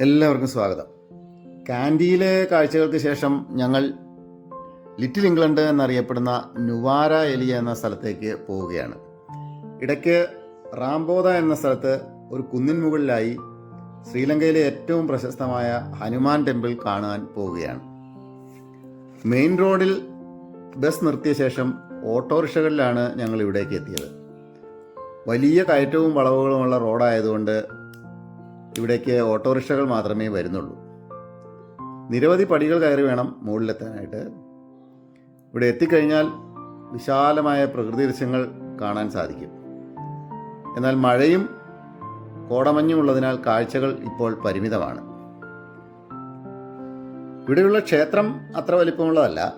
എല്ലാവർക്കും സ്വാഗതം. കാൻഡിയിലെ കാഴ്ചകൾക്ക് ശേഷം ഞങ്ങൾ ലിറ്റിൽ ഇംഗ്ലണ്ട് എന്നറിയപ്പെടുന്ന നുവാര എലിയ എന്ന സ്ഥലത്തേക്ക് പോവുകയാണ്. ഇടയ്ക്ക് റാംബോദ എന്ന സ്ഥലത്ത് ഒരു കുന്നിൻ മുകളിലായി ശ്രീലങ്കയിലെ ഏറ്റവും പ്രശസ്തമായ ഹനുമാൻ ടെമ്പിൾ കാണാൻ പോവുകയാണ്. മെയിൻ റോഡിൽ ബസ് നിർത്തിയ ശേഷം ഓട്ടോറിക്ഷകളിലാണ് ഞങ്ങൾ ഇവിടേക്ക് എത്തിയത്. വലിയ കയറ്റവും വളവുകളുമുള്ള റോഡായതുകൊണ്ട് ഇവിടേക്ക് ഓട്ടോറിക്ഷകൾ മാത്രമേ വരുന്നുള്ളൂ. നിരവധി പടികൾ കയറി വേണം മുകളിലെത്താനായിട്ട്. ഇവിടെ എത്തിക്കഴിഞ്ഞാൽ വിശാലമായ പ്രകൃതി ദൃശ്യങ്ങൾ കാണാൻ സാധിക്കും. എന്നാൽ മഴയും കോടമഞ്ഞും ഉള്ളതിനാൽ കാഴ്ചകൾ ഇപ്പോൾ പരിമിതമാണ്. ഇവിടെയുള്ള ക്ഷേത്രം അത്ര വലിപ്പമുള്ളതല്ല.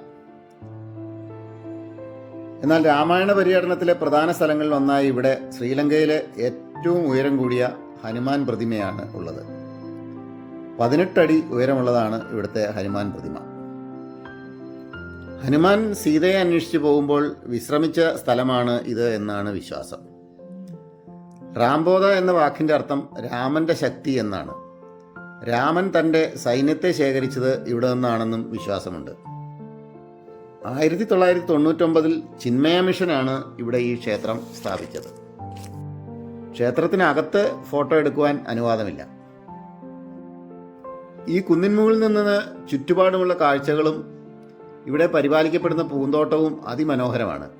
എന്നാൽ രാമായണ പര്യടനത്തിലെ പ്രധാന സ്ഥലങ്ങളിൽ ഒന്നായി ഇവിടെ ശ്രീലങ്കയിലെ ഏറ്റവും ഉയരം കൂടിയ ഹനുമാൻ പ്രതിമയാണ് ഉള്ളത്. പതിനെട്ടടി ഉയരമുള്ളതാണ് ഇവിടുത്തെ ഹനുമാൻ പ്രതിമ. ഹനുമാൻ സീതയെ അന്വേഷിച്ചു പോകുമ്പോൾ വിശ്രമിച്ച സ്ഥലമാണ് ഇത് എന്നാണ് വിശ്വാസം. റാംബോധ എന്ന വാക്കിന്റെ അർത്ഥം രാമന്റെ ശക്തി എന്നാണ്. രാമൻ തന്റെ സൈന്യത്തെ ശേഖരിച്ചത് ഇവിടെ നിന്നാണെന്നും വിശ്വാസമുണ്ട്. ആയിരത്തി തൊള്ളായിരത്തി തൊണ്ണൂറ്റൊമ്പതിൽ ചിന്മയ മിഷനാണ് ഇവിടെ ഈ ക്ഷേത്രം സ്ഥാപിച്ചത്. ക്ഷേത്രത്തിനകത്ത് ഫോട്ടോ എടുക്കുവാൻ അനുവാദമില്ല. ഈ കുന്നിൻമുകളിൽ നിന്ന് ചുറ്റുപാടുമുള്ള കാഴ്ചകളും ഇവിടെ പരിപാലിക്കപ്പെടുന്ന പൂന്തോട്ടവും അതിമനോഹരമാണ്.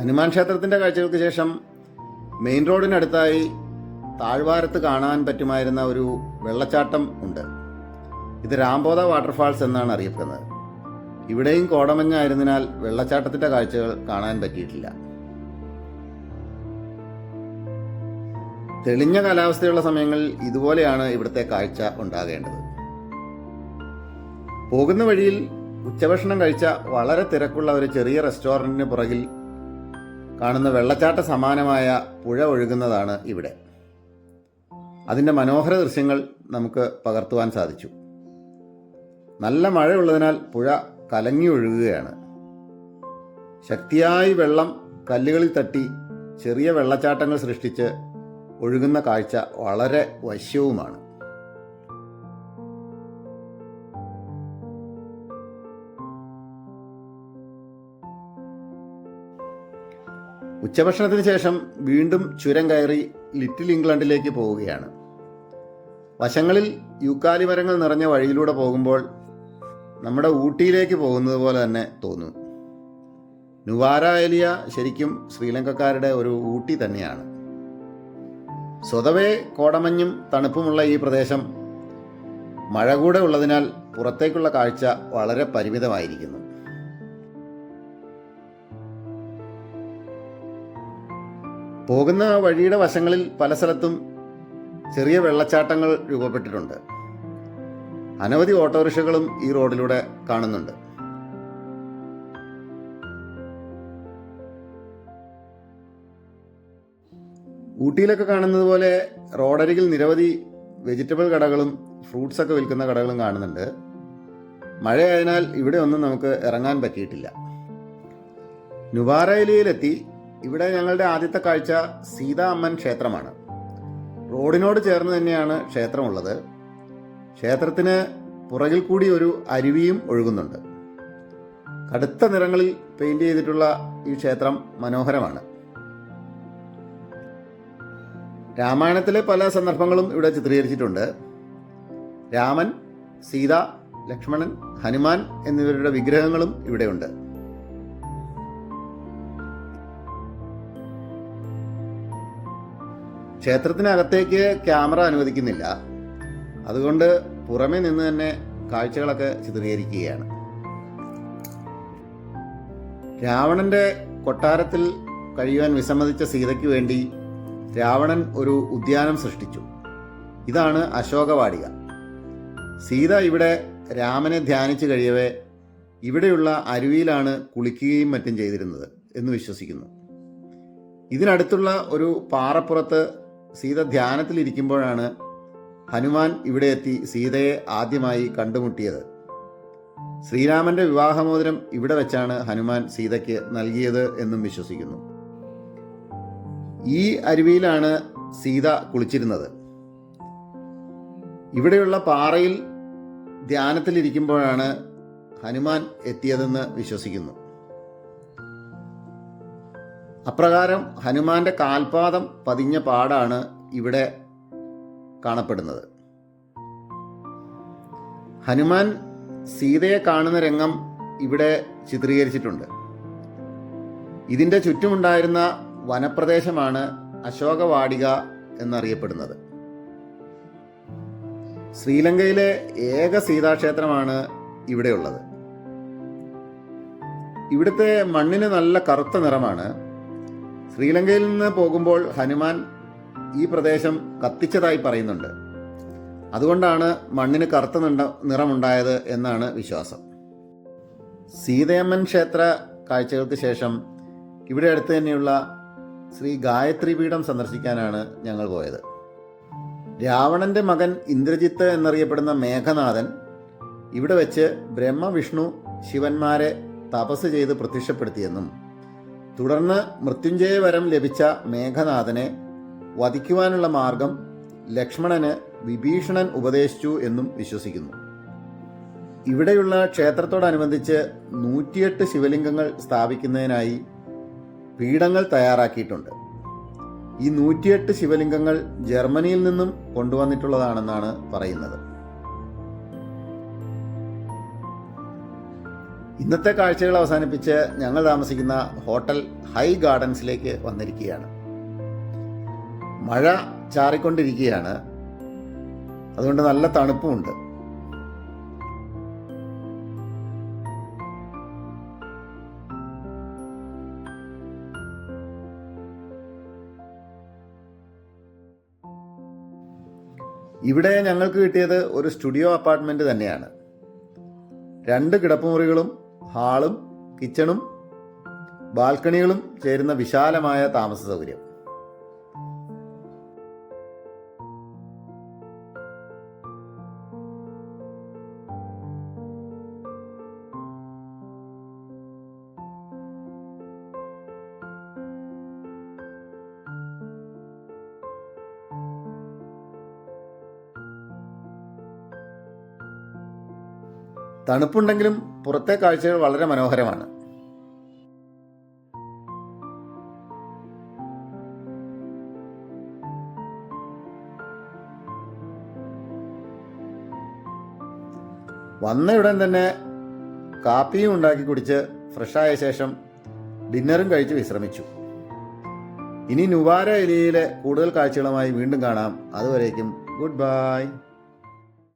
ഹനുമാൻ ക്ഷേത്രത്തിന്റെ കാഴ്ചകൾക്ക് ശേഷം മെയിൻ റോഡിനടുത്തായി താഴ്വാരത്ത് കാണാൻ പറ്റുമായിരുന്ന ഒരു വെള്ളച്ചാട്ടം ഉണ്ട്. ഇത് രാംബോധ വാട്ടർഫാൾസ് എന്നാണ് അറിയപ്പെടുന്നത്. ഇവിടെയും കോടമഞ്ഞായിരുന്നതിനാൽ വെള്ളച്ചാട്ടത്തിന്റെ കാഴ്ചകൾ കാണാൻ പറ്റിയിട്ടില്ല. തെളിഞ്ഞ കാലാവസ്ഥയുള്ള സമയങ്ങളിൽ ഇതുപോലെയാണ് ഇവിടുത്തെ കാഴ്ച ഉണ്ടാകേണ്ടത്. പോകുന്ന വഴിയിൽ ഉച്ചഭക്ഷണം കഴിച്ച വളരെ തിരക്കുള്ള ഒരു ചെറിയ റെസ്റ്റോറന്റിന് പുറകിൽ കാണുന്ന വെള്ളച്ചാട്ട സമാനമായ പുഴ ഒഴുകുന്നതാണ് ഇവിടെ. അതിന്റെ മനോഹര ദൃശ്യങ്ങൾ നമുക്ക് പകർത്തുവാൻ സാധിച്ചു. നല്ല മഴയുള്ളതിനാൽ പുഴ കലങ്ങി ഒഴുകുകയാണ്. ശക്തിയായി വെള്ളം കല്ലുകളിൽ തട്ടി ചെറിയ വെള്ളച്ചാട്ടങ്ങൾ സൃഷ്ടിച്ച് ഒഴുകുന്ന കാഴ്ച വളരെ വശ്യവുമാണ്. ഉച്ചഭക്ഷണത്തിന് ശേഷം വീണ്ടും ചുരം കയറി ലിറ്റിൽ ഇംഗ്ലണ്ടിലേക്ക് പോവുകയാണ്. വശങ്ങളിൽ യൂക്കാലി മരങ്ങൾ നിറഞ്ഞ വഴിയിലൂടെ പോകുമ്പോൾ നമ്മുടെ ഊട്ടിയിലേക്ക് പോകുന്നത് പോലെ തന്നെ തോന്നും. നുവാര ഏലിയ ശരിക്കും ശ്രീലങ്കക്കാരുടെ ഒരു ഊട്ടി തന്നെയാണ്. സ്വതവേ കോടമഞ്ഞും തണുപ്പുമുള്ള ഈ പ്രദേശം മഴ കൂടെ ഉള്ളതിനാൽ പുറത്തേക്കുള്ള കാഴ്ച വളരെ പരിമിതമായിരിക്കുന്നു. പോകുന്ന വഴിയുടെ വശങ്ങളിൽ പല സ്ഥലത്തും ചെറിയ വെള്ളച്ചാട്ടങ്ങൾ രൂപപ്പെട്ടിട്ടുണ്ട്. അനവധി ഓട്ടോറിക്ഷകളും ഈ റോഡിലൂടെ കാണുന്നുണ്ട്. ഊട്ടിയിലൊക്കെ കാണുന്നത് പോലെ റോഡരികിൽ നിരവധി വെജിറ്റബിൾ കടകളും ഫ്രൂട്ട്സ് ഒക്കെ വിൽക്കുന്ന കടകളും കാണുന്നുണ്ട്. മഴയായതിനാൽ ഇവിടെ ഒന്നും നമുക്ക് ഇറങ്ങാൻ പറ്റിയിട്ടില്ല. നുവാരയിലെത്തി ഇവിടെ ഞങ്ങളുടെ ആദ്യത്തെ കാഴ്ച സീതാ അമ്മൻ ക്ഷേത്രമാണ്. റോഡിനോട് ചേർന്ന് തന്നെയാണ് ക്ഷേത്രമുള്ളത്. ക്ഷേത്രത്തിന് പുറകിൽ കൂടി ഒരു അരുവിയും ഒഴുകുന്നുണ്ട്. കടുത്ത നിറങ്ങളിൽ പെയിന്റ് ചെയ്തിട്ടുള്ള ഈ ക്ഷേത്രം മനോഹരമാണ്. രാമായണത്തിലെ പല സന്ദർഭങ്ങളും ഇവിടെ ചിത്രീകരിച്ചിട്ടുണ്ട്. രാമൻ സീത ലക്ഷ്മണൻ ഹനുമാൻ എന്നിവരുടെ വിഗ്രഹങ്ങളും ഇവിടെയുണ്ട്. ക്ഷേത്രത്തിനകത്തേക്ക് ക്യാമറ അനുവദിക്കുന്നില്ല. അതുകൊണ്ട് പുറമേ നിന്ന് തന്നെ കാഴ്ചകളൊക്കെ ചിത്രീകരിക്കുകയാണ്. രാവണന്റെ കൊട്ടാരത്തിൽ കഴിയുവാൻ വിസമ്മതിച്ച സീതയ്ക്ക് വേണ്ടി രാവണൻ ഒരു ഉദ്യാനം സൃഷ്ടിച്ചു. ഇതാണ് അശോകവാടിക. സീത ഇവിടെ രാമനെ ധ്യാനിച്ചു കഴിയവേ ഇവിടെയുള്ള അരുവിയിലാണ് കുളിക്കുകയും മറ്റും ചെയ്തിരുന്നത് എന്ന് വിശ്വസിക്കുന്നു. ഇതിനടുത്തുള്ള ഒരു പാറപ്പുറത്ത് സീത ധ്യാനത്തിലിരിക്കുമ്പോഴാണ് ഹനുമാൻ ഇവിടെ എത്തി സീതയെ ആദ്യമായി കണ്ടുമുട്ടിയത്. ശ്രീരാമന്റെ വിവാഹമോതിരം ഇവിടെ വെച്ചാണ് ഹനുമാൻ സീതയ്ക്ക് നൽകിയത് എന്നും വിശ്വസിക്കുന്നു. ഈ അരുവിയിലാണ് സീത കുളിച്ചിരുന്നത്. ഇവിടെയുള്ള പാറയിൽ ധ്യാനത്തിലിരിക്കുമ്പോഴാണ് ഹനുമാൻ എത്തിയതെന്ന് വിശ്വസിക്കുന്നു. അപ്രകാരം ഹനുമാന്റെ കാൽപാദം പതിഞ്ഞ പാടാണ് ഇവിടെ കാണപ്പെടുന്നത്. ഹനുമാൻ സീതയെ കാണുന്ന രംഗം ഇവിടെ ചിത്രീകരിച്ചിട്ടുണ്ട്. ഇതിന്റെ ചുറ്റുമുണ്ടായിരുന്ന വനപ്രദേശമാണ് അശോകവാടിക എന്നറിയപ്പെടുന്നത്. ശ്രീലങ്കയിലെ ഏക സീതാക്ഷേത്രമാണ് ഇവിടെയുള്ളത്. ഇവിടുത്തെ മണ്ണിന് നല്ല കറുത്ത നിറമാണ്. ശ്രീലങ്കയിൽ നിന്ന് പോകുമ്പോൾ ഹനുമാൻ ഈ പ്രദേശം കത്തിച്ചതായി പറയുന്നുണ്ട്. അതുകൊണ്ടാണ് മണ്ണിന് കറുത്ത നിറമുണ്ടായത് എന്നാണ് വിശ്വാസം. സീതയമ്മൻ ക്ഷേത്ര കാഴ്ചകൾക്ക് ശേഷം ഇവിടെ അടുത്ത് തന്നെയുള്ള ശ്രീ ഗായത്രി പീഠം സന്ദർശിക്കാനാണ് ഞങ്ങൾ പോയത്. രാവണന്റെ മകൻ ഇന്ദ്രജിത്ത് എന്നറിയപ്പെടുന്ന മേഘനാഥൻ ഇവിടെ വെച്ച് ബ്രഹ്മവിഷ്ണു ശിവന്മാരെ തപസ് ചെയ്ത് പ്രത്യക്ഷപ്പെടുത്തിയെന്നും തുടർന്ന് മൃത്യുഞ്ജയ വരം ലഭിച്ച മേഘനാഥനെ വധിക്കുവാനുള്ള മാർഗം ലക്ഷ്മണന് വിഭീഷണൻ ഉപദേശിച്ചു എന്നും വിശ്വസിക്കുന്നു. ഇവിടെയുള്ള ക്ഷേത്രത്തോടനുബന്ധിച്ച് നൂറ്റിയെട്ട് ശിവലിംഗങ്ങൾ സ്ഥാപിക്കുന്നതിനായി പീഠങ്ങൾ തയ്യാറാക്കിയിട്ടുണ്ട്. ഈ നൂറ്റിയെട്ട് ശിവലിംഗങ്ങൾ ജർമ്മനിയിൽ നിന്നും കൊണ്ടുവന്നിട്ടുള്ളതാണെന്നാണ് പറയുന്നത്. ഇന്നത്തെ കാഴ്ചകൾ അവസാനിപ്പിച്ച് ഞങ്ങൾ താമസിക്കുന്ന ഹോട്ടൽ ഹൈ ഗാർഡൻസിലേക്ക് വന്നിരിക്കുകയാണ്. മഴ ചാറിക്കൊണ്ടിരിക്കുകയാണ്. അതുകൊണ്ട് നല്ല തണുപ്പുമുണ്ട്. ഇവിടെ ഞങ്ങൾക്ക് കിട്ടിയത് ഒരു സ്റ്റുഡിയോ അപ്പാർട്ട്മെന്റ് തന്നെയാണ്. രണ്ട് കിടപ്പുമുറികളും ഹാളും കിച്ചണും ബാൽക്കണികളും ചേരുന്ന വിശാലമായ താമസ സൗകര്യം തണുപ്പുണ്ടെങ്കിലും പുറത്തെ കാഴ്ചകൾ വളരെ മനോഹരമാണ്. വന്നയുടൻ തന്നെ കാപ്പിയും ഉണ്ടാക്കി കുടിച്ച് ഫ്രഷായ ശേഷം ഡിന്നറും കഴിച്ച് വിശ്രമിച്ചു. ഇനി നുവാര ഏരിയയിലെ കൂടുതൽ കാഴ്ചകളുമായി വീണ്ടും കാണാം. അതുവരേക്കും ഗുഡ് ബൈ.